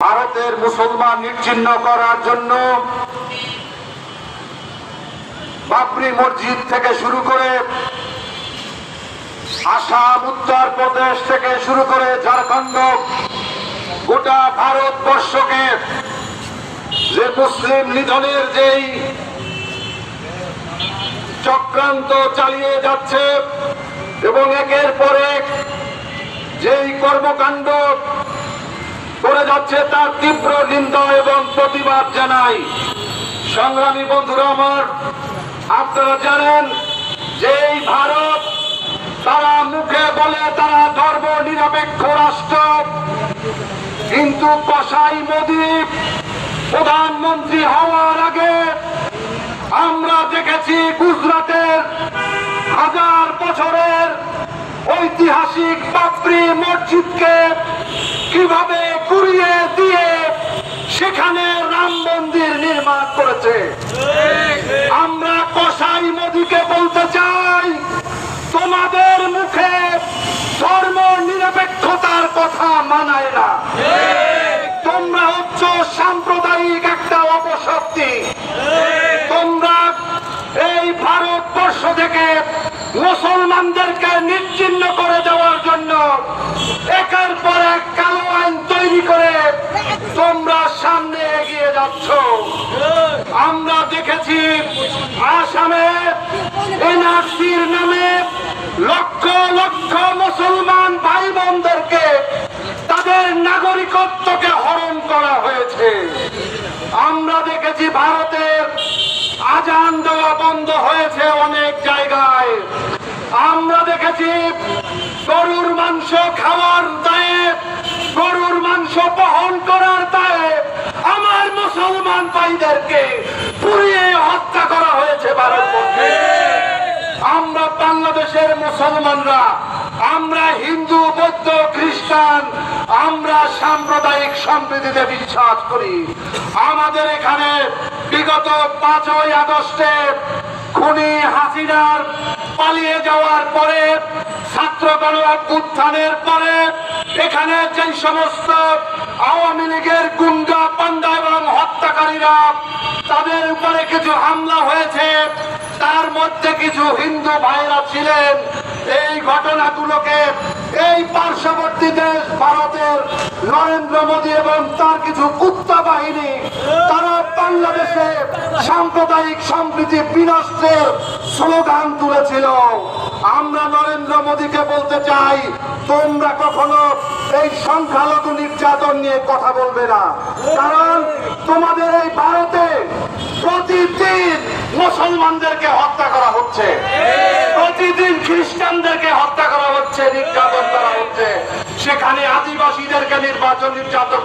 ভারতের মুসলমান নিচ্ছিন্ন করার জন্য বাবরি মসজিদ থেকে শুরু করে আসাম, উত্তর প্রদেশ থেকে শুরু করে ঝাড়খণ্ড, গোটা ভারতবর্ষকে যে মুসলিম নিধনের যেই চক্রান্ত চালিয়ে যাচ্ছে এবং একের পর এক যেই কর্মকাণ্ড করে যাচ্ছে তার তীব্র নিন্দা এবং প্রতিবাদ জানাই। সংগ্রামী বন্ধুরা আমার, আপনারা জানেন যে এই ভারত, তারা মুখে বলে তারা ধর্ম নিরপেক্ষ রাষ্ট্র। কিন্তু কসাই মোদী প্রধানমন্ত্রী হওয়ার আগে আমরা দেখেছি গুজরাটের হাজার বছরের ঐতিহাসিক বাবরি মসজিদকে কীভাবে কুড়িয়ে দিয়ে সেখানে রাম মন্দির নির্মাণ করেছে? আমরা কসাই মোদীকে বলতে চাই, তোমাদের মুখে ধর্ম নিরপেক্ষতার কথা মানায় না। তোমরা হচ্ছ সাম্প্রদায়িক একটা অপশক্তি। তোমরা এই ভারতবর্ষ থেকে মুসলমানদেরকে নিশ্চিন্ন করে দেওয়ার জন্য একের পর এক কালো আইন তৈরি করে তোমরা সামনে এগিয়ে যাচ্ছ। আমরা দেখেছি আসামে এনআরসির নামে লক্ষ লক্ষ মুসলমান ভাই বোনদেরকে তাদের নাগরিকত্বকে হরণ করা হয়েছে। আমরা দেখেছি ভারতের আজান দেওয়া বন্ধ হয়েছে অনেক জায়গায়। আমরা দেখেছি গরুর মাংস খাওয়ার দায়ে গরুর মাংস বহন মুসলমান ভাইদেরকে পুড়িয়ে হত্যা করা হয়েছে ভারতবর্ষে। আমরা বাংলাদেশের মুসলমানরা, আমরা হিন্দু, বৌদ্ধ, খ্রিস্টান, আমরা সাম্প্রদায়িক সম্প্রীতিতে বিশ্বাস করি। আমাদের এখানে বিগত পাঁচই আগস্টে খুনি হাসিনার পালিয়ে যাওয়ার পরে ছাত্র গণ উত্থানের পরে এখানে যে সমস্ত আওয়ামী লীগের গুন্ডা, পান্ডা এবং হত্যাকারীরা তাদের উপরে কিছু হামলা হয়েছে। তার মধ্যে কিছু হিন্দু ভাইরা ছিলেন। এই ঘটনাগুলোকে এই পার্শ্ববর্তী দেশ ভারতের নরেন্দ্র মোদী এবং তার কিছু কুত্তা বাহিনী, তারা বাংলাদেশে সাম্প্রদায়িক সম্প্রীতি বিনষ্টের স্লোগান তুলেছিল। আমরা নরেন্দ্র মোদীকে বলতে চাই তোমরা কখনো এই সংখ্যালঘু নির্যাতন নিয়ে কথা বলবে না। কারণ তোমাদের এই ভারতে প্রতিদিন মুসলমানদেরকে হত্যা করা হচ্ছে। প্রতিদিন খ্রিস্টানদেরকে হত্যা করা হচ্ছে, নির্যাতন করা হচ্ছে। সেখানে আদিবাসীদেরকে নির্বাচন নির্যাতন